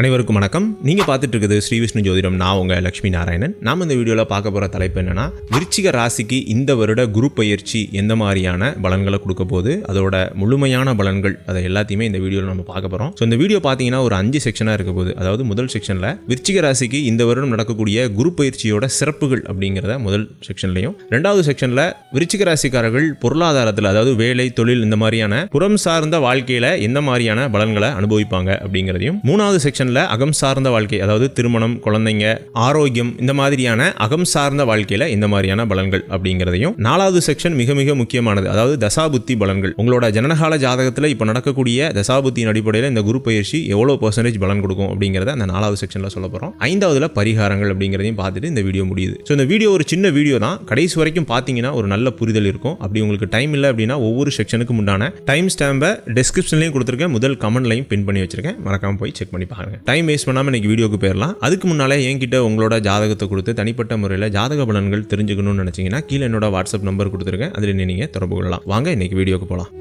அனைவருக்கும் வணக்கம். நீங்க பார்த்துட்டு இருக்குது ஸ்ரீ விஷ்ணு ஜோதிடம். நான் உங்க லட்சுமி நாராயணன். நாம் இந்த வீடியோவில் பார்க்க போற தலைப்பு என்னென்னா விருச்சிக ராசிக்கு இந்த வருட குரு பயிற்சி எந்த மாதிரியான பலன்களை கொடுக்க போகுது அதோட முழுமையான பலன்கள் அதை எல்லாத்தையுமே இந்த வீடியோவில் நம்ம பார்க்க போகிறோம் ஸோ இந்த வீடியோ பார்த்தீங்கன்னா ஒரு அஞ்சு செக்ஷனாக இருக்க போது அதாவது முதல் செக்ஷன்ல விருச்சிக ராசிக்கு இந்த வருடம் நடக்கக்கூடிய குரு பயிற்சியோட சிறப்புகள் அப்படிங்கிறத முதல் செக்ஷன்லையும் ரெண்டாவது செக்ஷன்ல விருச்சிக ராசிக்காரர்கள் பொருளாதாரத்தில் அதாவது வேலை தொழில் இந்த மாதிரியான புறம் சார்ந்த வாழ்க்கையில எந்த மாதிரியான பலன்களை அனுபவிப்பாங்க அப்படிங்கிறதையும் மூணாவது செக்ஷன் செக்ஷனில் அகம் சார்ந்த வாழ்க்கை அதாவது திருமணம் குழந்தைங்க ஆரோக்கியம் இந்த மாதிரியான அகம் சார்ந்த வாழ்க்கையில் இந்த மாதிரியான பலன்கள் அப்படிங்கிறதையும் நாலாவது செக்ஷன் மிக மிக முக்கியமானது அதாவது தசாபுத்தி பலன்கள். உங்களோட ஜனனகால ஜாதகத்தில் இப்போ நடக்கக்கூடிய தசாபுத்தியின் அடிப்படையில் இந்த குரு பயிற்சி எவ்வளோ பர்சன்டேஜ் பலன் கொடுக்கும் அப்படிங்கிறத அந்த நாலாவது செக்ஷனில் சொல்ல போகிறோம் ஐந்தாவதுல பரிகாரங்கள் அப்படிங்கிறதையும் பார்த்துட்டு இந்த வீடியோ முடியுது. ஸோ இந்த வீடியோ ஒரு சின்ன வீடியோ தான். கடைசி வரைக்கும் பார்த்தீங்கன்னா ஒரு நல்ல புரிதல் இருக்கும். அப்படி உங்களுக்கு டைம் இல்லை அப்படின்னா ஒவ்வொரு செக்ஷனுக்கு உண்டான டைம் ஸ்டாம்பை டிஸ்கிரிப்ஷன்லையும் கொடுத்துருக்கேன். முதல் கமெண்ட்லையும் பின் பண்ணி வச்சிருக்கேன். மறக்காமல் போய் செக் பண்ணி டைம் வேஸ்ட் பண்ணாமல் இன்றைக்கி வீடியோக்கு போயிடலாம் அதுக்கு முன்னாலே என்கிட்ட உங்களோட ஜாதகத்தை கொடுத்து தனிப்பட்ட முறையில் ஜாதக பலன்கள் தெரிஞ்சுக்கணும்னு நினச்சிங்கன்னா கீழே என்னோட வாட்ஸ்அப் நம்பர் கொடுத்துருக்கேன். அதில் நீங்கள் தொடர்பு கொள்ளலாம். வாங்க இன்றைக்கி வீடியோக்கு போகலாம்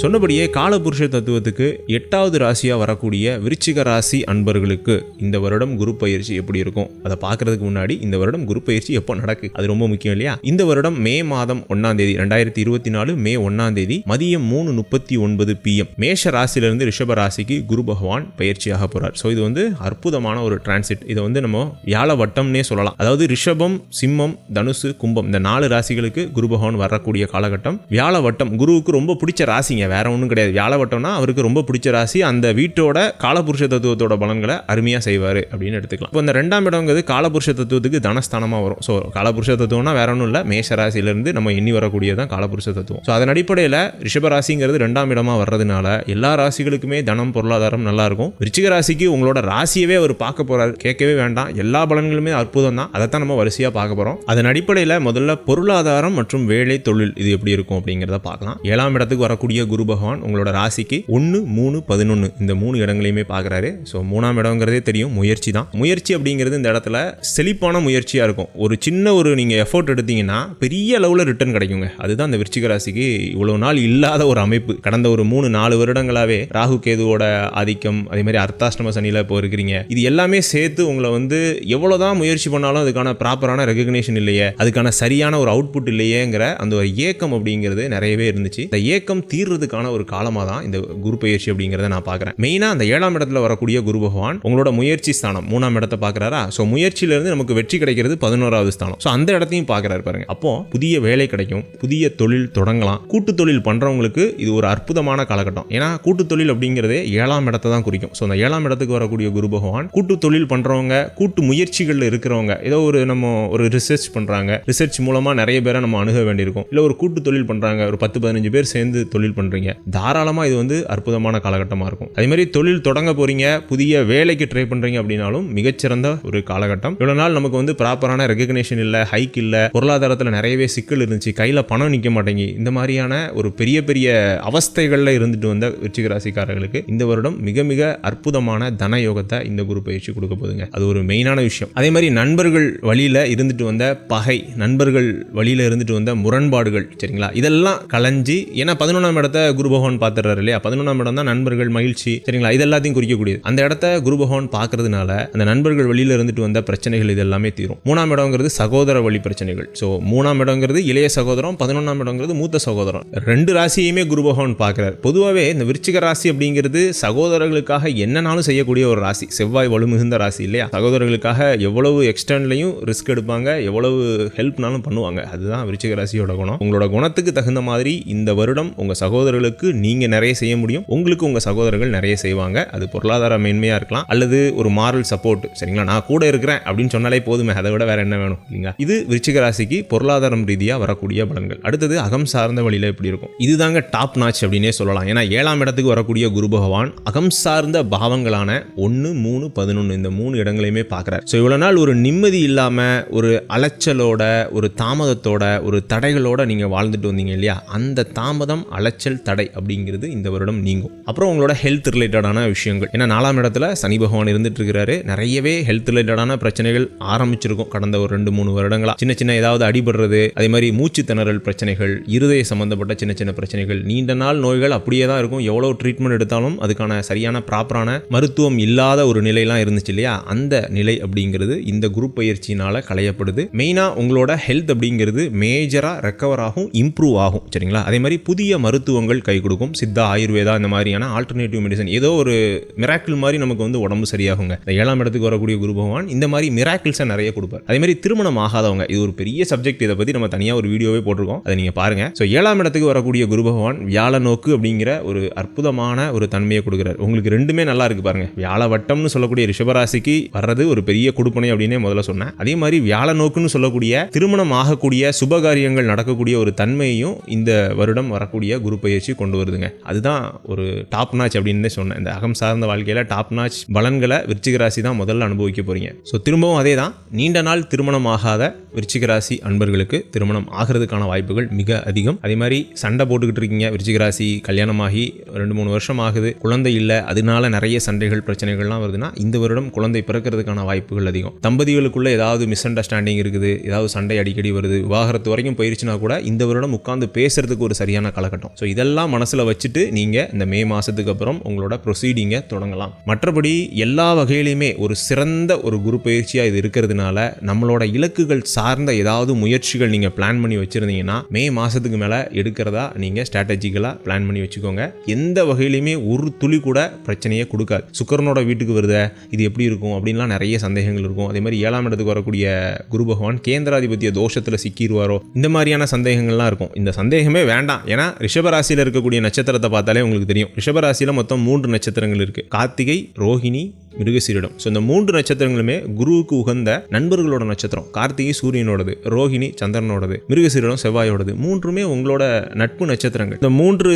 சொன்னபடியே காலபுருஷ தத்துவத்துக்கு எட்டாவது ராசியாக வரக்கூடிய விருச்சிக ராசி அன்பர்களுக்கு இந்த வருடம் குரு பயிற்சி எப்படி இருக்கும்? அதை பார்க்கறதுக்கு முன்னாடி இந்த வருடம் குரு பயிற்சி எப்போ நடக்கு? அது ரொம்ப முக்கியம் இல்லையா? இந்த வருடம் மே மாதம் ஒன்னாம் தேதி ரெண்டாயிரத்தி இருபத்தி நாலு மே ஒன்னாம் தேதி மதியம் மூணு முப்பத்தி ஒன்பது பிஎம் மேஷ ராசியிலிருந்து ரிஷப ராசிக்கு குரு பகவான் பயிற்சியாக போறார். ஸோ இது வந்து அற்புதமான ஒரு டிரான்சிட் இதை வந்து நம்ம வியாழ வட்டம்னே சொல்லலாம். அதாவது ரிஷபம் சிம்மம் தனுசு கும்பம் இந்த நாலு ராசிகளுக்கு குரு பகவான் வரக்கூடிய காலகட்டம் வியாழ வட்டம் குருவுக்கு ரொம்ப பிடிச்ச ராசிங்க. வேற ஒன்றும் கிடையாது. வியாழ வட்டம்னா அவருக்கு ரொம்ப பிடிச்ச ராசி அந்த வீட்டோட காலபுருஷ தத்துவத்தோட பலன்களை அருமையாக செய்வார் அப்படின்னு எடுத்துக்கலாம். இப்போ இந்த ரெண்டாம் இடங்கிறது காலபுருஷ தத்துவத்துக்கு தனஸ்தானமாக வரும். ஸோ காலபுருஷ தத்துவம்னா வேற ஒன்றும் இல்லை. மேஷ ராசியிலேருந்து நம்ம எண்ணி வரக்கூடியதான் காலபுருஷ தத்துவம். ஸோ அதன் அடிப்படையில் ரிஷப ராசிங்கிறது ரெண்டாம் இடமா வர்றதுனால எல்லா ராசிகளுக்குமே தனம் பொருளாதாரம் நல்லா இருக்கும். ரிச்சிக ராசிக்கு உங்களோட ராசியவே அவர் பார்க்க போறாரு. கேட்கவே வேண்டாம். எல்லா பலன்களுமே அற்புதம் தான் அதைத்தான் நம்ம வரிசையாக பார்க்க போகிறோம் அதன் அடிப்படையில் முதல்ல பொருளாதாரம் மற்றும் வேலை தொழில் இது எப்படி இருக்கும் அப்படிங்கிறத பார்க்கலாம். ஏழாம் இடத்துக்கு வரக்கூடிய குரு பகவான் உங்களோட ராசிக்கு ஒன்று மூணு பதினொன்று இந்த மூணு இடங்களையுமே பார்க்குறாரு. ஸோ மூணாம் இடங்கிறதே தெரியும். முயற்சி தான். முயற்சி அப்படிங்கிறது இந்த இடத்துல செழிப்பான முயற்சியாக இருக்கும். ஒரு சின்ன ஒரு நீங்கள் எஃபோர்ட் எடுத்தீங்கன்னா பெரிய லெவலில் ரிட்டர்ன் கிடைக்குங்க. அதுதான் இந்த விருச்சிக ராசிக்கு இவ்வளோ நாள் இல்லாத ஒரு அமைப்பு. கடந்த ஒரு மூணு நாலு வருடங்களாகவே ராகு கேதுவோட ஆதிக்கம் அதே மாதிரி அர்த்தாஷ்டம சனியில் இப்போ இருக்கிறீங்க. இது எல்லாமே சேர்த்து உங்களை வந்து எவ்வளோதான் முயற்சி பண்ணாலும் அதுக்கான ப்ராப்பரான ரெகக்னேஷன் இல்லையே அதுக்கான சரியான ஒரு அவுட்புட் இல்லையேங்கிற அந்த ஒரு ஏக்கம் அப்படிங்கிறது நிறையவே இருந்துச்சு. இந்த ஏக்கம் தீர்றதுக்கான ஒரு காலமாக தான் இந்த குரு பயிற்சி அப்படிங்கிறத நான் பார்க்குறேன். மெயினாக அந்த ஏழாம் இடத்துல வரக்கூடிய குரு பகவான் உங்களோட முயற்சி ஸ்தானம் மூணாம் இடத்தை பார்க்குறாரா? ஸோ முயற்சியிலேருந்து நமக்கு வெற்றி கிடைக்கிறது பதினோராவது ஸ்தானம். ஸோ அந்த இடத்தையும் பார்க்குறாரு பாருங்க. அப்போ புதிய வேலை கிடைக்கும் புதிய தொழில் தொடங்கலாம். கூட்டு தொழில் பண்ணுறவங்களுக்கு இது ஒரு அற்புதமான காலகட்டம். ஏன்னா கூட்டு தொழில் அப்படிங்கிறதே ஏழாம் இடத்தை தான் குறிக்கும். ஸோ அந்த ஏழாம் இடத்துக்கு வரக்கூடிய குரு பகவான் கூட்டு தொழில் பண்ணுறவங்க கூட்டு முயற்சிகளில் இருக்கிறவங்க ஏதோ ஒரு நம்ம ஒரு ரிசர்ச் பண்ணுறாங்க ரிசர்ச் மூலமாக நிறைய பேரை நம்ம அணுக வேண்டியிருக்கும். இல்லை ஒரு கூட்டு தொழில் பண்ணுறாங்க ஒரு பத்து பதினஞ்சு பேர் சேர்ந்து தொழில் பண்ணுறீங்க தாராளமாக இது வந்து அற்புதமான காலகட்டமாக இருக்கும். அதே மாதிரி தொழில் தொடங்க போகிறீங்க புதிய வேலைக்கு ட்ரை பண்ணுறீங்க அப்படின்னாலும் மிகச்சிறந்த ஒரு காலகட்டம். இவ்வளோ நாள் நமக்கு வந்து ப்ராப்பரான ரெகக்னேஷன் இல்லை ஹைக் இல்லை பொருளாதாரத்தில் நிறையவே சிக்கல் இருந்துச்சு கையில் பணம் நிற்க மாட்டேங்கி இந்த மாதிரியான ஒரு பெரிய பெரிய அவஸ்தைகளில் இருந்துட்டு வந்த விருச்சிக ராசிக்காரர்களுக்கு இந்த வருடம் மிக மிக அற்புதமான தன யோகத்தை இந்த குரு பயிற்சி கொடுக்க போதுங்க. அது ஒரு மெயினான விஷயம். அதே மாதிரி நண்பர்கள் வழியில் இருந்துட்டு வந்த பகை நண்பர்கள் வழியில் இருந்துட்டு வந்த முரண்பாடுகள் சரிங்களா? இதெல்லாம் கலைஞ்சி ஏன்னா பதினொன்றாம் இடத்த குரு பகவான் பார்த்துறாரு இல்லையா? பதினொன்றாம் இடம் தான் நண்பர்கள் மகிழ்ச்சி சரிங்களா? இது எல்லாத்தையும் குறிக்கக்கூடியது. அந்த இடத்த குரு பகவான் பார்க்கறதுனால அந்த நண்பர்கள் வழியில் இருந்துட்டு வந்த பிரச்சனைகள் இது எல்லாமே தீரும். மூணாம் இடங்கிறது சகோதர வழி பிரச்சனைகள். ஸோ மூணாம் இடங்கிறது இளைய சகோதரம் பதினொன்றாம் இடங்கிறது மூத்த சகோதரம். ரெண்டு ராசியுமே குரு பகவான் பார்க்குறார். பொதுவாகவே இந்த விருச்சிக ராசி அப்படிங்கிறது சகோதரர்களுக்காக என்னனாலும் செய்யக்கூடிய ஒரு ராசி. செவ்வாய் வலுமிகுந்த ராசி இல்லையா? சகோதரர்களுக்காக எவ்வளவு எக்ஸ்டர்ன்லையும் ரிஸ்க் எடுப்பாங்க எவ்வளவு ஹெல்ப்னாலும் பண்ணுவாங்க. அதுதான் விருச்சிக ராசியோட குணம். உங்களோட குணத்துக்கு தகுந்த மாதிரி இந்த வருடம் உங்க சகோதரர்களுக்கு நீங்க நிறைய செய்ய முடியும். உங்களுக்கு உங்க சகோதரர்கள் நிறைய செய்வாங்க. அது பொருளாதார மேன்மையா இருக்கலாம். அல்லது ஒரு மாரல் சப்போர்ட் சரிங்களா? நான் கூட இருக்கிறேன் அப்படின்னு சொன்னாலே போதுமே. அதை விட வேற என்ன வேணும்? இல்லைங்களா? இது விருச்சிக ராசிக்கு பொருளாதாரம் ரீதியா வரக்கூடிய பலன்கள். அடுத்தது அகம் சார்ந்த வழியில எப்படி இருக்கும்? இதுதாங்க டாப் நாச் அப்படின்னே சொல்லலாம். ஏன்னா ஏழாம் இடத்துக்கு வரக்கூடிய குரு பகவான் அகம் சார்ந்த பாவங்களான ஒன்று மூணு பதினொன்று இந்த மூணு இடங்களையுமே பார்க்குறாரு. ஸோ இவ்வளோ நாள் ஒரு நிம்மதி இல்லாமல் ஒரு அலைச்சலோட ஒரு தாமதத்தோட ஒரு தடைகளோட நீங்கள் வாழ்ந்துட்டு வந்தீங்க இல்லையா? அந்த தாமதம் அலைச்சல் தடை அப்படிங்கிறது இந்த வருடம் நீங்கும். அப்புறம் உங்களோட ஹெல்த் ரிலேட்டடான விஷயங்கள். ஏன்னா நாலாம் இடத்துல சனி பகவான் இருந்துட்டு இருக்கிறாரு நிறையவே ஹெல்த் ரிலேட்டடான பிரச்சனைகள் ஆரம்பிச்சிருக்கும் கடந்த ஒரு ரெண்டு மூணு வருடங்களா. சின்ன சின்ன ஏதாவது அடிபடுறது அதே மாதிரி மூச்சு திணறல் பிரச்சனைகள் இருதய சம்பந்தப்பட்ட சின்ன சின்ன பிரச்சனைகள். நீண்ட நாள் நோய்கள் அப்படியே தான் இருக்கும். எவ்வளோ ட்ரீட்மெண்ட் எடுத்தாலும் அதுக்கான சரியான ப்ராப்பரான மருத்துவம் இல்லாத ஒரு நிலையெல்லாம் இருந்துச்சு இல்லையா? அந்த நிலை அப்படிங்கிறது இந்த குரூப் பயிற்சியினால களையப்படுது. மெயினாக உங்களோட ஹெல்த் அப்படிங்கிறது மேஜராக ரெக்கவர் ஆகும் இம்ப்ரூவ் ஆகும். சரிங்களா? அதே மாதிரி புதிய மருத்துவங்கள் கை கொடுக்கும். சித்தா ஆயுர்வேதா இந்த மாதிரியான ஆல்டர்னேட்டிவ் மெடிசன் ஏதோ ஒரு மிராக்கிள் மாதிரி நமக்கு வந்து உடம்பு சரியாகுங்க. இந்த ஏழாம் இடத்துக்கு வரக்கூடிய குரு பகவான் இந்த மாதிரி மிராக்கிள்ஸை நிறைய கொடுப்பார். அதே மாதிரி திருமணம் ஆகாதவங்க இது ஒரு பெரிய சப்ஜெக்ட் இதை பற்றி நம்ம தனியாக ஒரு வீடியோவே போட்டிருக்கோம். அதை நீங்கள் பாருங்க. ஸோ ஏழாம் இடத்துக்கு வரக்கூடிய குரு பகவான் வியாழ நோக்கு அப்படிங்கிற ஒரு அற்புதமான ஒரு தன்மையை கொடுக்குறாரு. உங்களுக்கு ரெண்டுமே நல்லா இருக்கு பாருங்க. வியாழ வட்டம்னு சொல்லக்கூடிய ரிஷபராசிக்கு வர்றது ஒரு பெரிய கொடுப்பனை அப்படின்னே முதல்ல சொன்னேன். அதே மாதிரி வியாழ நோக்குன்னு சொல்லக்கூடிய திருமணம் ஆகக்கூடிய சுபகாரியங்கள் நடக்கக்கூடிய ஒரு தன்மையையும் இந்த வருடம் வரக்கூடிய குரு பயிற்சி கொண்டு வருதுங்க. அதுதான் ஒரு டாப் நாச் அப்படின்னு சொன்னேன். இந்த அகம் சார்ந்த வாழ்க்கையில் டாப் நாச் பலன்களை விருச்சிக ராசி தான் முதல்ல அனுபவிக்க போறீங்க. ஸோ திரும்பவும் அதே தான் நீண்ட நாள் திருமணம் ஆகாத விருச்சிக ராசி அன்பர்களுக்கு திருமணம் ஆகிறதுக்கான வாய்ப்புகள் மிக அதிகம். அதே மாதிரி சண்டை போட்டுக்கிட்டு இருக்கீங்க. விருச்சிக ராசி கல்யாணமாகி ரெண்டு மூணு வருஷம் ஆகுது. குழந்தை இல்லை. அதனால நிறைய சண்டைகள் பிரச்சனைகள்லாம் வருதுன்னா இந்த வருடம் குழந்தை பிறக்கிறதுக்கான வாய்ப்புகள் அதிகம். தம்பதிகளுக்குள்ள ஏதாவது மிஸ் அண்டர்ஸ்டாண்டிங் இருக்குது. ஏதாவது சண்டை அடிக்கடி வருது. விவாகரத்து வரைக்கும் போயிருச்சுன்னா கூட இந்த வருடம் உட்காந்து பேசுறதுக்கு ஒரு சரியான காலகட்டம். ஸோ இதெல்லாம் மனசில் வச்சுட்டு நீங்கள் இந்த மே மாதத்துக்கு அப்புறம் உங்களோட ப்ரொசீடிங்கை தொடங்கலாம். மற்றபடி எல்லா வகையிலையுமே ஒரு சிறந்த ஒரு குரு பயிற்சியாக இது இருக்கிறதுனால நம்மளோட இலக்குகள் சார்ந்த ஏதாவது முயற்சிகள் நீங்கள் பிளான் பண்ணி வச்சுருந்தீங்கன்னா மே மாதத்துக்கு மேலே எடுக்கிறதா நீங்கள் ஸ்ட்ராட்டஜிக்கலாக பிளான் பண்ணி வச்சுக்கோங்க. எந்த வகையிலையுமே ஒரு துளி கூட பிரச்சனையே கொடுக்காது. சுக்கரனோட வீட்டுக்கு வருத இது எப்படி இருக்கும் அப்படின்லாம் நிறைய சந்தேகங்கள் இருக்கும். அதே மாதிரி ஏழாம் இடத்துக்கு வரக்கூடிய குரு பகவான் கேந்திராதிபத்திய தோஷத்தில் சிக்கிடுவாரோ இந்த மாதிரியான சந்தேகங்கள்லாம் இருக்கும். இந்த சந்தேகமே வேண்டாம். ஏன்னா ரிஷபராசியில் இருக்கக்கூடிய நட்சத்திரத்தை பார்த்தாலே உங்களுக்கு தெரியும். ரிஷபராசியில் மொத்தம் மூன்று நட்சத்திரங்கள் இருக்குது கார்த்திகை ரோஹிணி மிருகசீரிடம். ஸோ இந்த மூன்று நட்சத்திரங்களுமே குருவுக்கு உகந்த நண்பர்களோட நட்சத்திரம். கார்த்திகை சூரியனோடது ரோஹிணி சந்திரனோடது மிருகசீரிடம் செவ்வாயோடது. மூன்றுமே உங்களோட நட்பு நட்சத்திரங்கள். இந்த மூன்று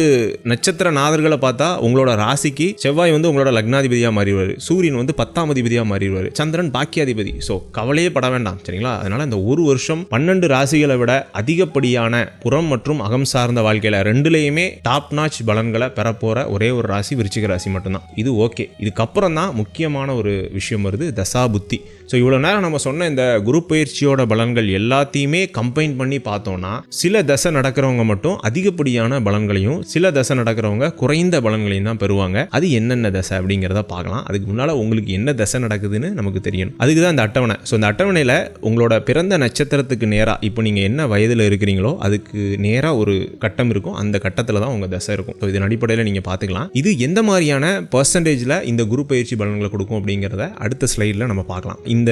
நட்சத்திர நாதர்களை பார்த்தா உங்களோட ராசிக்கு செவ்வாய் வந்து உங்களோட லக்னாதிபதியாக மாறிடுவார். சூரியன் வந்து பத்தாம் அதிபதியாக மாறிடுவார். சந்திரன் பாக்கியாதிபதி. ஸோ கவலையே பட வேண்டாம் சரிங்களா? அதனால இந்த ஒரு வருஷம் பன்னெண்டு ராசிகளை விட அதிகப்படியான புறம் மற்றும் அகம் சார்ந்த வாழ்க்கையில் ரெண்டுலேயுமே டாப் நாச் பலன்களை பெறப்போற ஒரே ஒரு ராசி விருச்சிக ராசி மட்டும்தான். இது ஓகே இதுக்கப்புறம் தான் முக்கியமான ஒரு விஷயம் வருது தசா புத்தி ஸோ இவ்வளோ நேரம் நம்ம சொன்ன இந்த குரு பயிற்சியோட பலன்கள் எல்லாத்தையுமே கம்பைன் பண்ணி பார்த்தோம்னா சில தசை நடக்கிறவங்க மட்டும் அதிகப்படியான பலன்களையும் சில தசை நடக்கிறவங்க குறைந்த பலன்களையும் தான் பெறுவாங்க. அது என்னென்ன தசை அப்படிங்கிறத பார்க்கலாம். அதுக்கு முன்னால் உங்களுக்கு என்ன தசை நடக்குதுன்னு நமக்கு தெரியணும். அதுக்கு தான் இந்த அட்டவணை. ஸோ இந்த அட்டவணையில் உங்களோட பிறந்த நட்சத்திரத்துக்கு நேராக இப்போ நீங்கள் என்ன வயதில் இருக்கிறீங்களோ அதுக்கு நேராக ஒரு கட்டம் இருக்கும். அந்த கட்டத்தில் தான் உங்கள் தசை இருக்கும். ஸோ இதன் அடிப்படையில் நீங்கள் பார்த்துக்கலாம். இது எந்த மாதிரியான பர்சன்டேஜில் இந்த குரு பயிற்சி பலன்களை கொடுக்கும்? அப்படிங்கிறத அடுத்த ஸ்லைடில் நம்ம பார்க்கலாம். இந்த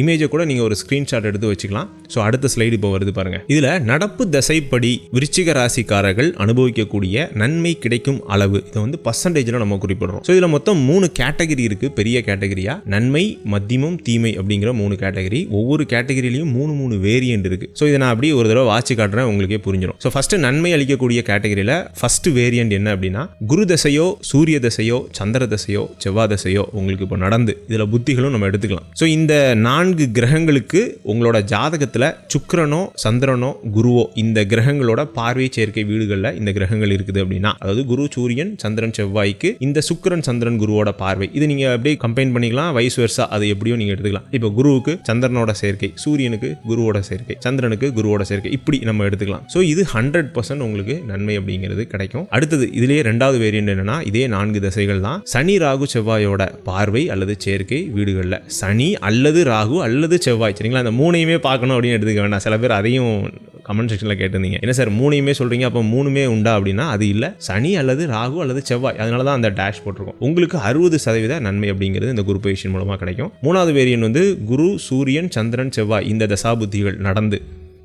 இமேஜை கூட நீங்கள் ஒரு ஸ்க்ரீன்ஷாட் எடுத்து வச்சுக்கலாம். ஸோ அடுத்த ஸ்லைடு இப்போ வருது பாருங்கள் இதில் நடப்பு தசைப்படி விருச்சிக ராசிக்காரர்கள் அனுபவிக்கக்கூடிய நன்மை கிடைக்கும் அளவு. இதை வந்து பர்சன்டேஜில் நம்ம குறிப்பிடுறோம். ஸோ இதில் மொத்தம் மூணு கேட்டகரி இருக்குது பெரிய கேட்டகரியாக நன்மை மத்தியமும் தீமை அப்படிங்கிற மூணு கேட்டகரி ஒவ்வொரு கேட்டகரியிலையும் மூணு மூணு வேரியண்ட் இருக்குது ஸோ இதை நான் அப்படியே ஒரு தடவை வாட்சி காட்டுறேன் உங்களுக்கே புரிஞ்சிடும் ஸோ ஃபஸ்ட்டு நன்மை அளிக்கக்கூடிய கேட்டகரியில் ஃபஸ்ட்டு வேரியண்ட் என்ன அப்படின்னா குரு தசையோ சூரிய தசையோ சந்திர தசையோ செவ்வாய் தசையோ உங்களுக்கு இப்போ நடந்து இதில் புத்திகளும் நம்ம எடுத்துக்கலாம். ஸோ இந்த நான்கு கிரகங்களுக்கு உங்களோட ஜாதகத்தில் சுக்கரனோ சந்திரனோ குருவோ இந்த கிரகங்களோட பார்வை சேர்க்கை வீடுகளில் இந்த கிரகங்கள் இருக்குது அப்படின்னா அதாவது குரு சூரியன் சந்திரன் செவ்வாய்க்கு இந்த சுக்கரன் சந்திரன் குருவோட பார்வை. இது நீங்கள் அப்படியே கம்பைன் பண்ணிக்கலாம் வயசு வருஷா அது எப்படியோ நீங்கள் எடுத்துக்கலாம். இப்போ குருவுக்கு சந்திரனோட சேர்க்கை சூரியனுக்கு குருவோட சேர்க்கை சந்திரனுக்கு குருவோட சேர்க்கை இப்படி நம்ம எடுத்துக்கலாம். ஸோ இது ஹண்ட்ரட் பர்சன்ட் உங்களுக்கு நன்மை அப்படிங்கிறது கிடைக்கும். அடுத்தது இதுலேயே ரெண்டாவது வேரியன்ட் என்னன்னா இதே நான்கு திசைகள் தான். சனி ராகு செவ்வாயோட பார்வை அல்லது சேர்க்கை வீடுகளில். சனி அல்லது ராகு அல்லது செவ்வாய். சரிங்களா? அந்த மூணையுமே பார்க்கணும் அப்படின்னு எடுத்துக்க வேண்டாம். சில பேர் அதையும் கமெண்ட் செக்ஷனில் கேட்டிருந்தீங்க. என்ன சார் மூணையுமே சொல்கிறீங்க அப்போ மூணுமே உண்டா அப்படின்னா அது இல்லை. சனி அல்லது ராகு அல்லது செவ்வாய். அதனால தான் அந்த டேஷ் போட்டிருக்கோம். உங்களுக்கு அறுபது சதவீத நன்மை அப்படிங்கிறது இந்த குரு பயிற்சியின் மூலமாக கிடைக்கும். மூணாவது வேரியன் வந்து குரு சூரியன் சந்திரன் செவ்வாய். இந்த தசாபுத்திகள் நடந்து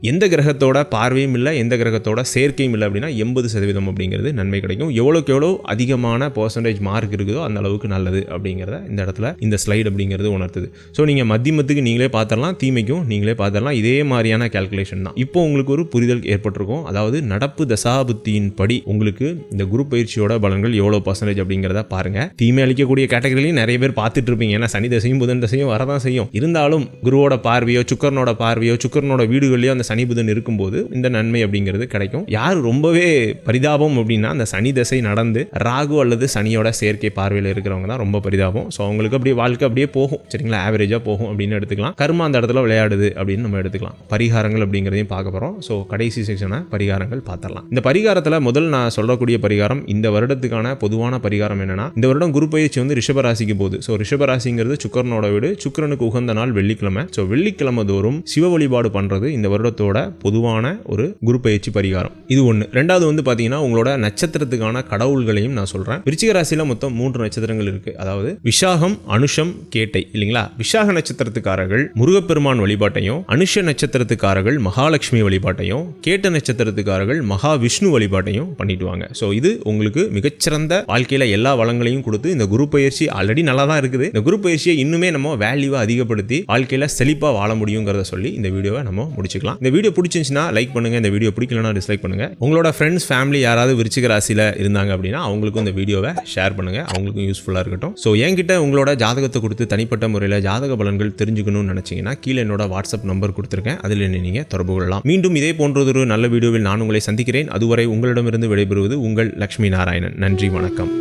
எந்த கிரகத்தோட பார்வையும் இல்லை எந்த கிரகத்தோட சேர்க்கையும் இல்லை அப்படின்னா எண்பது சதவீதம் அப்படிங்கிறது நன்மை கிடைக்கும். எவ்வளோக்கு எவ்வளோ அதிகமான பர்சன்டேஜ் மார்க் இருக்குதோ அந்த அளவுக்கு நல்லது அப்படிங்கிறத இந்த இடத்துல இந்த ஸ்லைடு அப்படிங்கிறது உணர்த்துது. ஸோ நீங்கள் மத்தியமத்துக்கு நீங்களே பார்த்துடலாம் தீமைக்கும் நீங்களே பார்த்துடலாம். இதே மாதிரியான கேல்குலேஷன் தான். இப்போ உங்களுக்கு ஒரு புரிதல் ஏற்பட்டிருக்கும். அதாவது நடப்பு தசாபுத்தியின் படி உங்களுக்கு இந்த குரு பயிற்சியோட பலன்கள் எவ்வளோ பர்சன்டேஜ் அப்படிங்கிறத பாருங்க. தீமை அளிக்கக்கூடிய கேட்டகரிலையும் நிறைய பேர் பார்த்துட்டு இருப்பீங்க. ஏன்னா சனி தசையும் புதன் தசையும் வரதான் செய்யும். இருந்தாலும் குருவோட பார்வையோ சுக்கரனோட பார்வையோ சுக்கரனோட வீடுகள்லையோ அந்த சனி புதன் இருக்கும்போது இந்த நன்மை அப்படிங்கிறது கிடைக்கும். யார் ரொம்பவே பரிதாபம் அப்படின்னா அந்த சனி தசை நடந்து ராகு அல்லது சனியோட செயற்கை பார்வையில் இருக்கிறவங்க தான் ரொம்ப பரிதாபம். ஸோ அவங்களுக்கு அப்படியே வாழ்க்கை அப்படியே போகும். சரிங்களா? ஆவரேஜாக போகும் அப்படின்னு எடுத்துக்கலாம். கர்மா அந்த இடத்துல விளையாடுது அப்படின்னு நம்ம எடுத்துக்கலாம். பரிகாரங்கள் அப்படிங்கிறதையும் பார்க்க போகிறோம் ஸோ கடைசி செக்ஷனை பரிகாரங்கள் பார்த்துடலாம். இந்த பரிகாரத்தில் முதல் நான் சொல்லக்கூடிய பரிகாரம் இந்த வருடத்துக்கான பொதுவான பரிகாரம் என்னன்னா இந்த வருடம் குரு பயிற்சி வந்து ரிஷபராசிக்கு போகுது. ஸோ ரிஷபராசிங்கிறது சுக்கரனோட வீடு. சுக்கரனுக்கு உகந்த நாள் வெள்ளிக்கிழமை. ஸோ வெள்ளிக்கிழமை தோறும் சிவ வழிபாடு பண்ணுறது இந்த குடும்பத்தோட பொதுவான ஒரு குரு பயிற்சி பரிகாரம். இது ஒன்று ரெண்டாவது வந்து பார்த்தீங்கன்னா உங்களோட நட்சத்திரத்துக்கான கடவுள்களையும் நான் சொல்கிறேன் விருச்சிக ராசியில் மொத்தம் மூன்று நட்சத்திரங்கள் இருக்குது அதாவது விஷாகம் அனுஷம் கேட்டை இல்லைங்களா? விஷாக நட்சத்திரத்துக்காரர்கள் முருகப்பெருமான் வழிபாட்டையும் அனுஷ நட்சத்திரத்துக்காரர்கள் மகாலட்சுமி வழிபாட்டையும் கேட்ட நட்சத்திரத்துக்காரர்கள் மகா விஷ்ணு வழிபாட்டையும் பண்ணிட்டு வாங்க ஸோ இது உங்களுக்கு மிகச்சிறந்த வாழ்க்கையில் எல்லா வளங்களையும் கொடுத்து இந்த குரு பயிற்சி ஆல்ரெடி நல்லா தான் இருக்குது. இந்த குரு பயிற்சியை இன்னுமே நம்ம வேல்யூவை அதிகப்படுத்தி வாழ்க்கையில் செழிப்பாக வாழ முடியுங்கிறத சொல்லி இந்த வீடியோவை நம்ம முடிச்சுக்கலாம். இந்த வீடியோ பிடிச்சிருந்துச்சுன்னா லைக் பண்ணுங்க இந்த வீடியோ பிடிக்கலனா டிஸ்லைக் பண்ணுங்க. உங்களோட ஃப்ரெண்ட்ஸ் ஃபேமிலி யாராவது விருச்சிக ராசியில் இருந்தாங்க அப்படின்னா அவங்களுக்கும் இந்த வீடியோவை ஷேர் பண்ணுங்கள் அவங்களுக்கும் யூஸ்ஃபுல்லாக இருக்கட்டும். ஸோ என்கிட்ட உங்களோட ஜாதகத்தை கொடுத்து தனிப்பட்ட முறையில் ஜாதக பலன்கள் தெரிஞ்சுக்கணும்னு நினச்சிங்கன்னா கீழே என்னோட வாட்ஸ்அப் நம்பர் கொடுத்துருக்கேன். அதில் என்ன நீங்கள் தொடர்பு கொள்ளலாம். மீண்டும் இதே போன்றதொரு நல்ல வீடியோவில் நான் உங்களை சந்திக்கிறேன். அதுவரை உங்களிடமிருந்து விடைபெறுவது உங்கள் லக்ஷ்மி நாராயணன். நன்றி வணக்கம்.